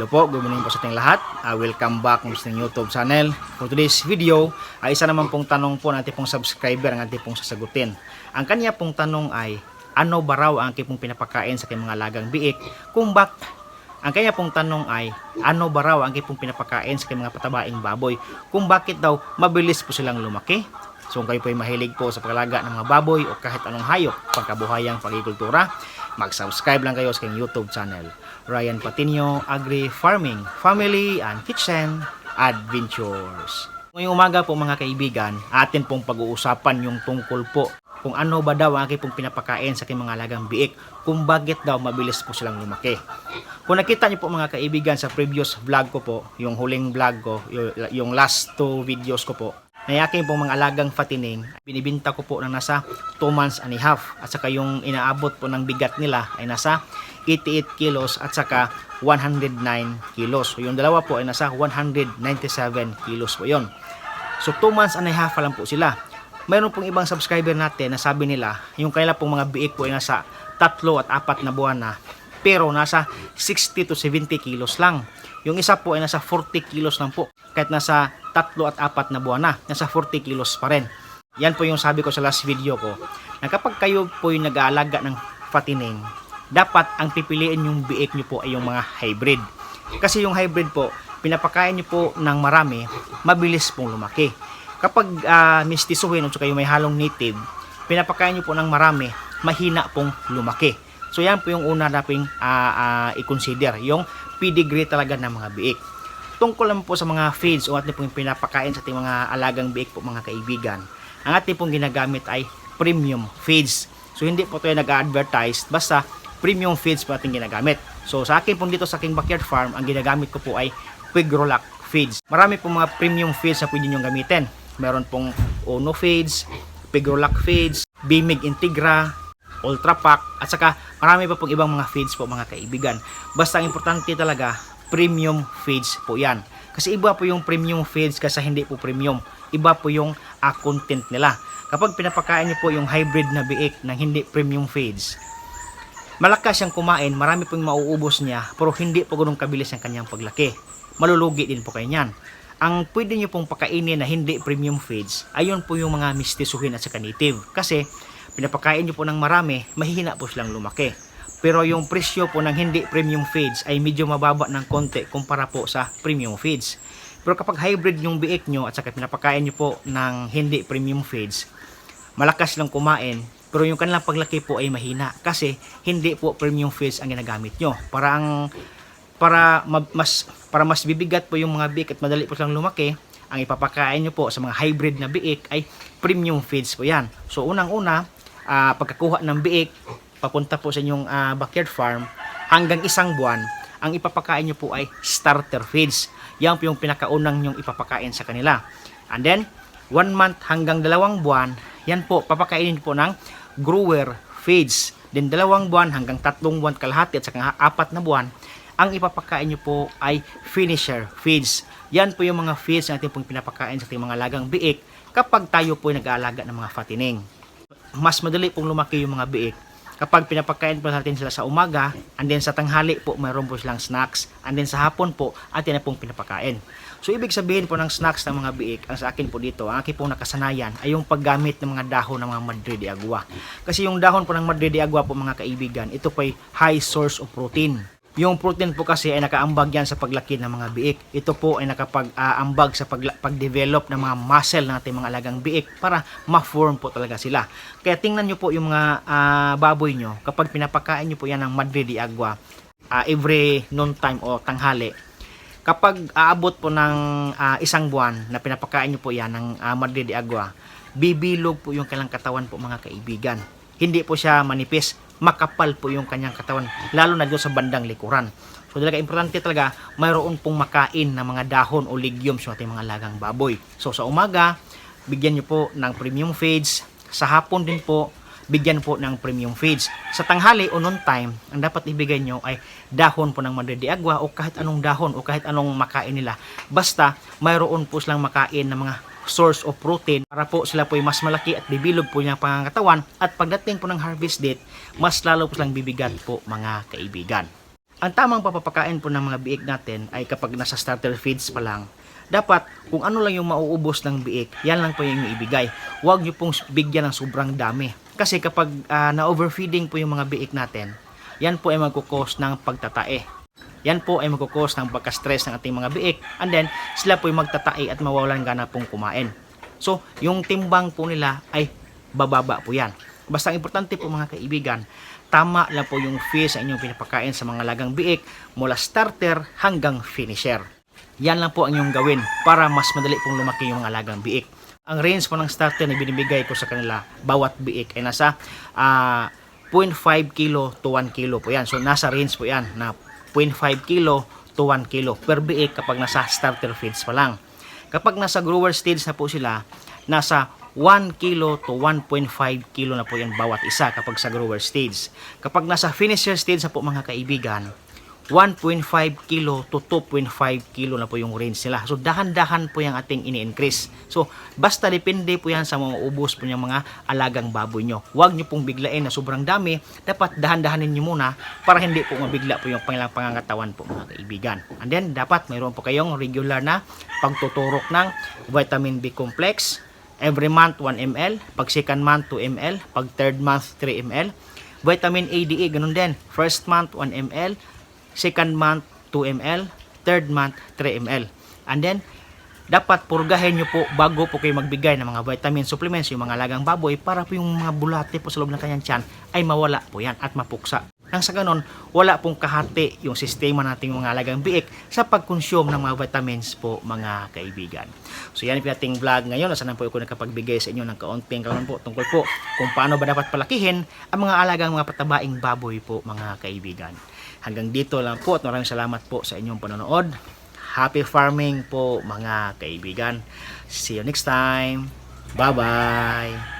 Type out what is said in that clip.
Hello po, good morning po sa ating lahat. Uh, welcome back sa ating YouTube channel. For today's video, ay isa naman pong tanong po ng ating pong subscriber ang ating pong sasagutin. Ang kanya pong tanong ay, ano ba raw ang aking pong pinapakain sa aking mga lagang biik? Kung bak ang kanya pong tanong ay, ano ba raw ang aking pong pinapakain sa aking mga patabaing baboy? Kung bakit daw mabilis po silang lumaki? So kung kayo po ay mahilig po sa paglaga ng mga baboy o kahit anong hayop, pangkabuhayang pagkikultura, mag-subscribe lang kayo sa aking YouTube channel. Ryan Patinio Agri Farming, Family and Kitchen Adventures. Ngayong umaga po mga kaibigan, atin pong pag-uusapan yung tungkol po kung ano ba daw ang aking pong pinapakain sa aking mga lagang biik, kung bakit daw mabilis po silang lumaki. Kung nakita niyo po mga kaibigan sa previous vlog ko po, yung huling vlog ko, yung last two videos ko po, na aking pong mga alagang fatining, binibinta ko po na nasa 2 months and a half. At saka yung inaabot po ng bigat nila ay nasa 88 kilos at saka 109 kilos. So yung dalawa po ay nasa 197 kilos po yon. So 2 months and a half pa lang po sila. Mayroon pong ibang subscriber natin na sabi nila, yung kanila pong mga biik po ay nasa 3 at 4 na buwan na. Pero nasa 60 to 70 kilos lang. Yung isa po ay nasa 40 kilos lang po. Kahit nasa 3 at 4 na buwan na, nasa 40 kilos pa rin. Yan po yung sabi ko sa last video ko. Na kapag kayo po yung nag-aalaga ng fatining, dapat ang pipiliin yung biik nyo po ay yung mga hybrid. Kasi yung hybrid po, pinapakain nyo po ng marami, mabilis pong lumaki. Kapag uh, mistisuhin o kayo may halong native, pinapakain nyo po ng marami, mahina pong lumaki. So yan po yung una nating uh, uh, i-consider, yung pedigree talaga ng mga biik. Tungkol lang po sa mga feeds o ating pong pinapakain sa ating mga alagang biik po mga kaibigan. Ang ating pong ginagamit ay premium feeds. So hindi po tayo nag-advertise, basta premium feeds po ating ginagamit. So sa akin pong dito sa aking backyard farm, ang ginagamit ko po ay Pigrolac feeds. Marami pong mga premium feeds na pwede nyo gamitin. Meron pong Ono feeds, Pigrolac feeds, Bimig Integra, Ultra Pack, at saka marami pa pong ibang mga feeds po mga kaibigan. Basta ang importante talaga, premium feeds po yan. Kasi iba po yung premium feeds kasi hindi po premium. Iba po yung uh, content nila. Kapag pinapakain niyo po yung hybrid na biik ng hindi premium feeds, malakas siyang kumain, marami pong mauubos niya, pero hindi po ganun kabilis ang kanyang paglaki. Malulugi din po kayo niyan. Ang pwede niyo pong pakainin na hindi premium feeds, ayun po yung mga mistisuhin at saka native. Kasi pinapakain niyo po ng marami, mahihina po silang lumaki. Pero yung presyo po ng hindi premium feeds ay medyo mababa ng konti kumpara po sa premium feeds. Pero kapag hybrid yung biik nyo at saka pinapakain nyo po ng hindi premium feeds, malakas lang kumain, pero yung kanilang paglaki po ay mahina kasi hindi po premium feeds ang ginagamit nyo. Para ang para ma- mas para mas bibigat po yung mga biik at madali po silang lumaki, ang ipapakain nyo po sa mga hybrid na biik ay premium feeds po yan. So unang-una, uh, pagkakuha ng biik, papunta po sa inyong uh, backyard farm, hanggang isang buwan, ang ipapakain nyo po ay starter feeds. Yan po yung pinakaunang nyong ipapakain sa kanila. And then, one month hanggang dalawang buwan, yan po, papakainin po ng grower feeds. Then, dalawang buwan hanggang tatlong buwan kalahati at saka apat na buwan, ang ipapakain nyo po ay finisher feeds. Yan po yung mga feeds na ating pong pinapakain sa ating mga lagang biik kapag tayo po ay nag-aalaga ng mga fattening. Mas madali pong lumaki yung mga biik kapag pinapakain po natin sila sa umaga and then sa tanghali po mayroon po silang snacks and then sa hapon po atin na pong pinapakain. So ibig sabihin po ng snacks ng mga biik, ang sa akin po dito, ang akin pong nakasanayan ay yung paggamit ng mga dahon ng mga Madre de Agua. Kasi yung dahon po ng Madre de Agua po mga kaibigan, ito po ay high source of protein. Yung protein po kasi ay nakaambag yan sa paglaki ng mga biik. Ito po ay nakapag-aambag sa pag- pag-develop ng mga muscle ng ating mga alagang biik para ma-form po talaga sila. Kaya tingnan nyo po yung mga uh, baboy nyo, kapag pinapakain nyo po yan ng Madre de Agua, uh, every noon time o tanghali, kapag aabot po ng uh, isang buwan na pinapakain nyo po yan ng uh, Madre de Agua, bibilog po yung kailang katawan po mga kaibigan. Hindi po siya manipis, makapal po yung kanyang katawan, lalo na doon sa bandang likuran. So talaga importante talaga mayroon pong makain ng mga dahon o legumes yung ating mga lagang baboy. So sa umaga, bigyan nyo po ng premium feeds. Sa hapon din po, bigyan po ng premium feeds. Sa tanghali o noon time, ang dapat ibigay nyo ay dahon po ng Madre de Agua o kahit anong dahon o kahit anong makain nila. Basta mayroon po silang makain ng mga source of protein para po sila po ay mas malaki at bibilog po niya pangangatawan at pagdating po ng harvest date, mas lalo po silang bibigat po mga kaibigan. ang tamang papapakain po ng mga biik natin ay kapag nasa starter feeds pa lang, dapat kung ano lang yung mauubos ng biik, yan lang po yung ibigay. Huwag nyo pong bigyan ng sobrang dami. Kasi kapag ah, na-overfeeding po yung mga biik natin, yan po ay magkukos ng pagtatae. Yan po ay magkukos ng pagka-stress ng ating mga biik and then sila po ay magtatae at mawawalan gana pong kumain. So, yung timbang po nila ay bababa po yan. Basta ang importante po mga kaibigan, tama lang po yung fee sa inyong pinapakain sa mga lagang biik mula starter hanggang finisher. Yan lang po ang inyong gawin para mas madali pong lumaki yung mga alagang biik. Ang range po ng starter na binibigay ko sa kanila bawat biik ay nasa ah, 0.5 kilo to 1 kilo po yan. So nasa range po yan na 0.5 kilo to 1 kilo per biik kapag nasa starter feeds pa lang. Kapag nasa grower stage na po sila, nasa 1 kilo to 1.5 kilo na po yan bawat isa kapag sa grower stage. Kapag nasa finisher stage na po mga kaibigan, 1.5 kilo to 2.5 kilo na po yung range nila. So dahan-dahan po yung ating ini-increase. So basta depende po yan sa mga ubos po yung mga alagang baboy nyo. Huwag nyo pong biglain na sobrang dami. Dapat dahan-dahanin nyo muna para hindi po mabigla po yung pangilang pangangatawan po mga kaibigan. And then dapat mayroon po kayong regular na pagtuturok ng vitamin B complex. Every month 1 ml, pag second month 2 ml, pag third month 3 ml. Vitamin A, D, E, ganun din. First month 1 ml, second month 2 ml, third month 3 ml. And then, dapat purgahin nyo po bago po kayo magbigay ng mga vitamin supplements, yung mga lagang baboy, para po yung mga bulate po sa loob ng kanyang tiyan ay mawala po yan at mapuksa. Nang sa ganon, wala pong kahati yung sistema nating mga alagang biik sa pag-consume ng mga vitamins po mga kaibigan. So yan yung ating vlog ngayon. Sana po ako nakapagbigay sa inyo ng kaunting karon po tungkol po kung paano ba dapat palakihin ang mga alagang mga patabaing baboy po mga kaibigan. Hanggang dito lang po at maraming salamat po sa inyong panonood. Happy farming po mga kaibigan. See you next time. Bye-bye.